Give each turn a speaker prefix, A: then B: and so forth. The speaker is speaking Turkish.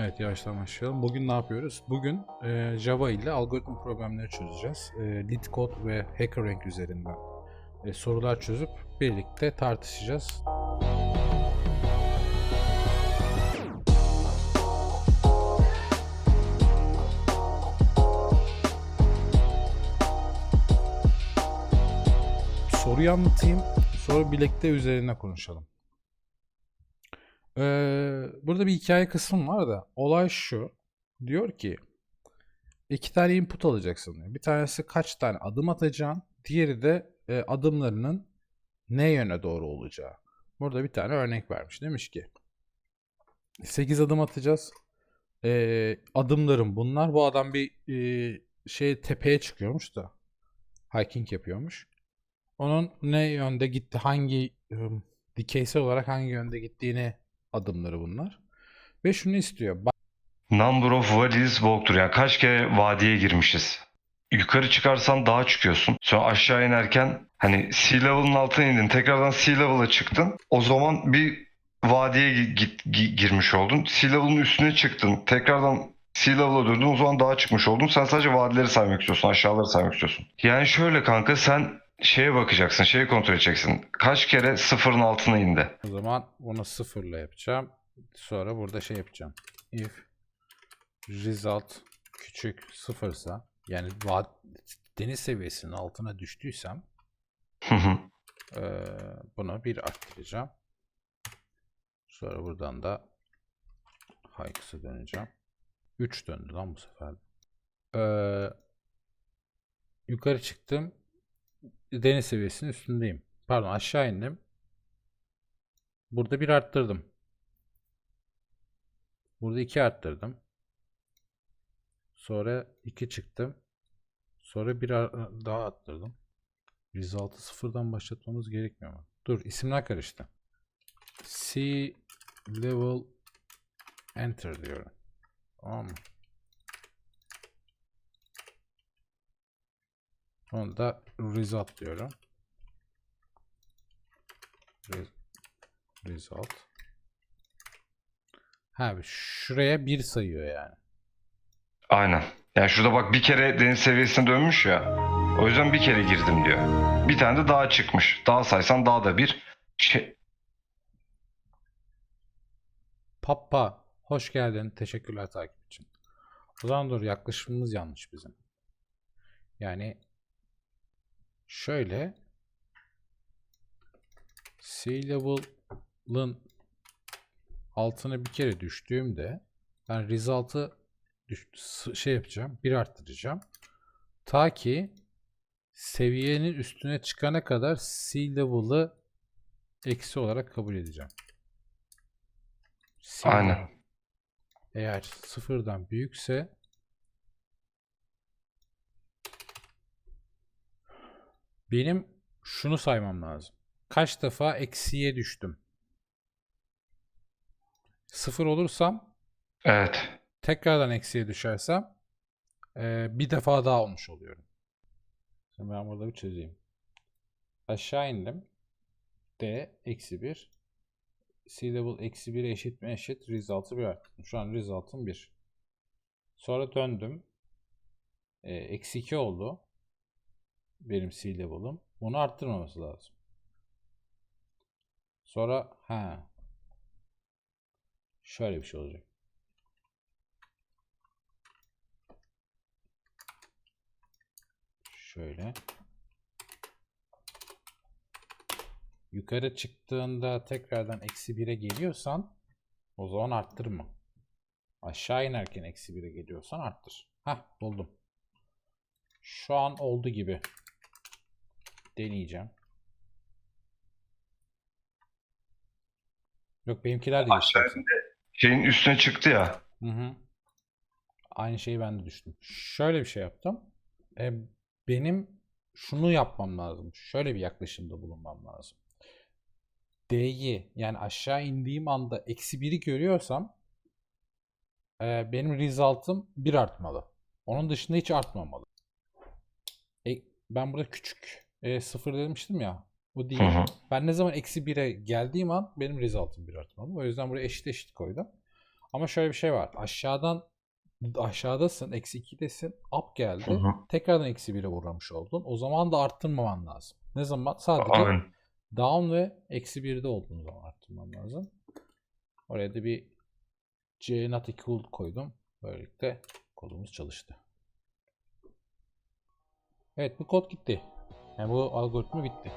A: Evet yavaştan başlayalım. Bugün ne yapıyoruz? Bugün e, Java ile algoritma problemleri çözeceğiz. E, Leet Code ve HackerRank üzerinden e, sorular çözüp birlikte tartışacağız. Soruyu anlatayım. Sonra birlikte üzerine konuşalım. Ee, burada bir hikaye kısmı var da olay şu. Diyor ki iki tane input alacaksın diyor. Bir tanesi kaç tane adım atacaksın. Diğeri de e, adımlarının ne yöne doğru olacağı. Burada bir tane örnek vermiş. Demiş ki 8 adım atacağız. Ee, adımlarım bunlar. Bu adam bir e, şey tepeye çıkıyormuş da hiking yapıyormuş. Onun ne yönde gitti, hangi ım, dikeysel olarak hangi yönde gittiğini adımları bunlar. Ve şunu istiyor.
B: Number of valleys walked Yani kaç kere vadiye girmişiz. Yukarı çıkarsan dağa çıkıyorsun. Sonra aşağı inerken hani sea level'ın altına indin. Tekrardan sea level'a çıktın. O zaman bir vadiye gi- git, gi- girmiş oldun. Sea level'ın üstüne çıktın. Tekrardan sea level'a döndün. O zaman dağa çıkmış oldun. Sen sadece vadileri saymak istiyorsun. Aşağıları saymak istiyorsun. Yani şöyle kanka sen şeye bakacaksın. Şeyi kontrol edeceksin. Kaç kere sıfırın altına indi.
A: o zaman bunu sıfırla yapacağım. Sonra burada şey yapacağım. If result küçük sıfırsa yani deniz seviyesinin altına düştüysem
B: Hı hı.
A: eee, buna bir arttıracağım. Sonra buradan da hikes'a döneceğim. 3 döndü lan bu sefer. Eee, yukarı çıktım. Deniz seviyesinin üstündeyim. Pardon aşağı indim. Burada bir arttırdım. Burada 2 arttırdım. Sonra 2 çıktım. Sonra bir daha arttırdım. Result'ı sıfırdan başlatmamız gerekmiyor mu? Dur isimler karıştı. C level enter diyorum. Tamam mı? Onu da result diyorum. Re- result. Ha şuraya bir sayıyor yani.
B: Aynen. Yani şurada bak bir kere deniz seviyesine dönmüş ya. O yüzden bir kere girdim diyor. Bir tane de daha çıkmış. Daha saysan daha da bir şey.
A: Papa hoş geldin. Teşekkürler takip için. O zaman dur yaklaşımımız yanlış bizim. Yani şöyle sea level'ın altına bir kere düştüğümde ben result'ı şey yapacağım. Bir arttıracağım. Ta ki seviyenin üstüne çıkana kadar sea level'ı eksi olarak kabul edeceğim. Sea
B: Aynen.
A: Eğer sıfırdan büyükse benim şunu saymam lazım. Kaç defa eksiye düştüm? Sıfır olursam
B: Evet.
A: tekrardan eksiye düşersem eee, bir defa daha olmuş oluyorum. Şimdi ben burada bir çözeyim. Aşağı indim. D eksi 1. C level eksi 1 eşit mi eşit? Result'ı 1 arttırdım. Şu an result'ım 1. Sonra döndüm. Eee, eksi 2 oldu. Benim C level'ım. Bunu arttırmaması lazım. Sonra ha. Şöyle bir şey olacak. Şöyle. Yukarı çıktığında tekrardan eksi 1'e geliyorsan o zaman arttırma. Aşağı inerken eksi 1'e geliyorsan arttır. Hah buldum. Şu an oldu gibi. Deneyeceğim. Yok benimkiler de.
B: Şeyin üstüne çıktı ya.
A: Hı hı. Aynı şeyi ben de düştüm. Şöyle bir şey yaptım. E, benim şunu yapmam lazım. Şöyle bir yaklaşımda bulunmam lazım. D'yi yani aşağı indiğim anda eksi 1'i görüyorsam e, benim result'ım 1 artmalı. Onun dışında hiç artmamalı. E, ben burada küçük e, 0 demiştim ya. Bu değil.
B: Hı hı.
A: Ben ne zaman eksi 1'e geldiğim an benim result'ım 1 artmalı. O yüzden buraya eşit eşit koydum. Ama şöyle bir şey var. Aşağıdan aşağıdasın. Eksi 2'desin. Up geldi.
B: Hı hı.
A: Tekrardan eksi 1'e uğramış oldun. O zaman da arttırmaman lazım. Ne zaman? Sadece
B: Aynen.
A: down ve eksi 1'de olduğun zaman arttırman lazım. Oraya da bir c not equal koydum. Böylelikle kodumuz çalıştı. Evet bu kod gitti. Yani bu algoritma bitti.